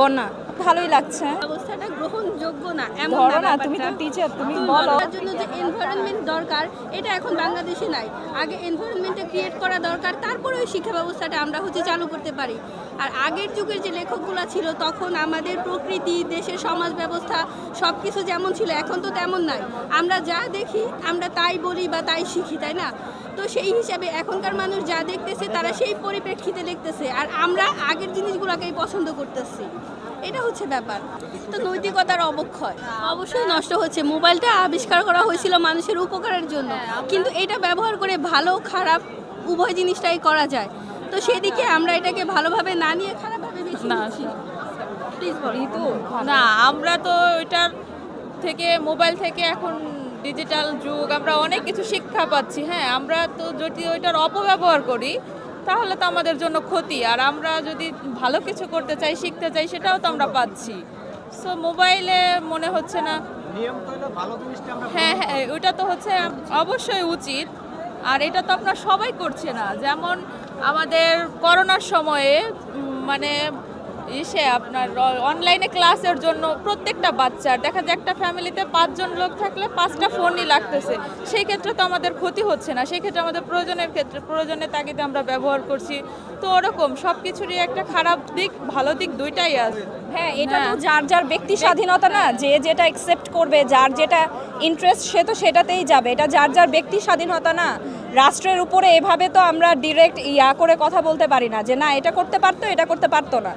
বন্যা। ভালোই লাগছে। অবস্থাটা গ্রহণযোগ্য না এমন না তুমি তো টিচার তুমি তুমি বলো। তার জন্য যে এনভায়রনমেন্ট দরকার এটা এখন বাংলাদেশে নাই। আগে এনভায়রনমেন্টটা ক্রিয়েট করা দরকার তারপরে ওই শিক্ষা ব্যবস্থাটা আমরা হচ্ছে চালু করতে পারি। আর আগের যুগের যে লেখকগুলো ছিল তখন আমাদের প্রকৃতি দেশের সমাজ ব্যবস্থা সব কিছু যেমন ছিল এখন তো তেমন নাই। আমরা যা দেখি আমরা তাই বলি বা তাই শিখি তাই না? তো সেই হিসাবে এখনকার মানুষ যা দেখতেছে তারা সেই পরিপ্রেক্ষিতে লিখতেছে আর আমরা আগের জিনিসগুলোকেই পছন্দ করতেছি। এটা হচ্ছে ব্যাপার। তো নৈতিকতার অবক্ষয়। অবশ্যই নষ্ট হচ্ছে। মোবাইলটা আবিষ্কার করা হয়েছিল মানুষের উপকারের জন্য। কিন্তু এটা ব্যবহার করে ভালো খারাপ উভয় জিনিসটাই করা যায়। তো সেদিকে আমরা এটাকে ভালোভাবে না নিয়ে খারাপভাবে বেশি না, না আমরা তো এটার থেকে মোবাইল থেকে এখন ডিজিটাল যুগ আমরা অনেক কিছু শিক্ষা পাচ্ছি হ্যাঁ আমরা তো যদি ওইটার অপব্যবহার করি তাহলে তো আমাদের জন্য ক্ষতি। আর আমরা যদি ভালো কিছু করতে চাই শিখতে চাই সেটাও তো আমরা পাচ্ছি। সো মোবাইলে মনে হচ্ছে না হ্যাঁ হ্যাঁ ওইটা তো হচ্ছে অবশ্যই উচিত। আর এটা তো আপনার সবাই করছে না। যেমন আমাদের করোনার সময়ে মানে ইসে আপনার অনলাইনে ক্লাসের জন্য প্রত্যেকটা বাচ্চার দেখা যায় একটা ফ্যামিলিতে পাঁচজন লোক থাকলে পাঁচটা ফোনই লাগতেছে। সেই ক্ষেত্রে তো আমাদের ক্ষতি হচ্ছে না সেই ক্ষেত্রে আমাদের প্রয়োজনের ক্ষেত্রে প্রয়োজনে তাগিদে আমরা ব্যবহার করছি। তো ওরকম সব কিছুরই একটা খারাপ দিক ভালো দিক দুইটাই আছে। হ্যাঁ এটা তো হ্যাঁ। যার যার ব্যক্তি স্বাধীনতা না যে যেটা অ্যাকসেপ্ট করবে যার যেটা ইন্টারেস্ট সে তো সেটাতেই যাবে। এটা যার যার ব্যক্তি স্বাধীনতা না রাষ্ট্রের উপরে এভাবে তো আমরা ডিরেক্ট ইয়া করে কথা বলতে পারি না, যে না, এটা করতে পারতো, এটা করতে পারতো না।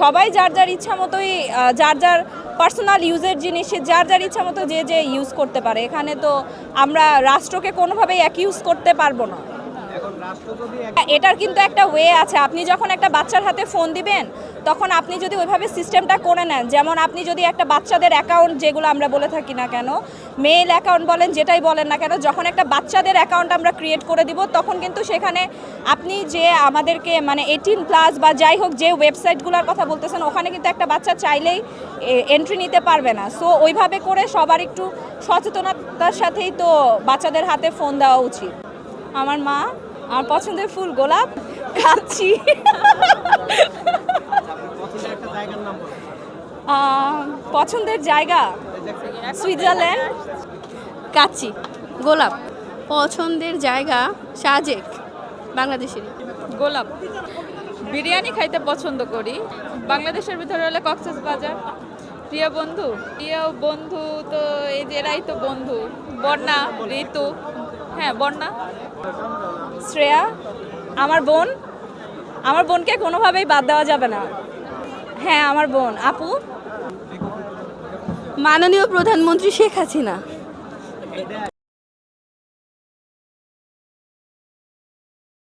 সবাই যার যার ইচ্ছা মতোই যার যার পার্সোনাল ইউজের জিনিস যার যার ইচ্ছা মতো যে যে ইউজ করতে পারে। এখানে তো আমরা রাষ্ট্রকে কোনোভাবেই অ্যাকিউজ করতে পারব না। এটার কিন্তু একটা ওয়ে আছে। আপনি যখন একটা বাচ্চার হাতে ফোন দিবেন, তখন আপনি যদি ওইভাবে সিস্টেমটা করে নেন, যেমন আপনি যদি একটা বাচ্চাদের অ্যাকাউন্ট যেগুলো আমরা বলে থাকি না কেন মেল অ্যাকাউন্ট বলেন, যেটাই বলেন না কেন, যখন একটা বাচ্চাদের অ্যাকাউন্ট আমরা ক্রিয়েট করে দিব, তখন কিন্তু সেখানে আপনি যে আমাদেরকে মানে এইটিন প্লাস বা যাই হোক যে ওয়েবসাইটগুলোর কথা বলতেছেন, ওখানে কিন্তু একটা বাচ্চা চাইলেই এন্ট্রি নিতে পারবে না। সো ওইভাবে করে সবার একটু সচেতনতার সাথেই তো বাচ্চাদের হাতে ফোন দেওয়া উচিত। আমার মা আমার পছন্দের ফুল গোলাপ খাচ্ছি পছন্দের জায়গা? সুইজারল্যান্ড। কাচ্চি, গোলাপ। পছন্দের জায়গা সাজেক বাংলাদেশের গোলাপ। বিরিয়ানি খাইতে পছন্দ করি। বাংলাদেশের ভিতরে হলে কক্সেস বাজার। প্রিয় বন্ধু? প্রিয় বন্ধু তো এরাই তো বন্ধু। বন্যা ঋতু। হ্যাঁ বন্যা। শ্রেয়া, আমার বোন। আমার বোনকে কোনোভাবেই বাদ দেওয়া যাবে না। হ্যাঁ আমার বোন। আপু? মাননীয় প্রধানমন্ত্রী শেখ হাসিনা।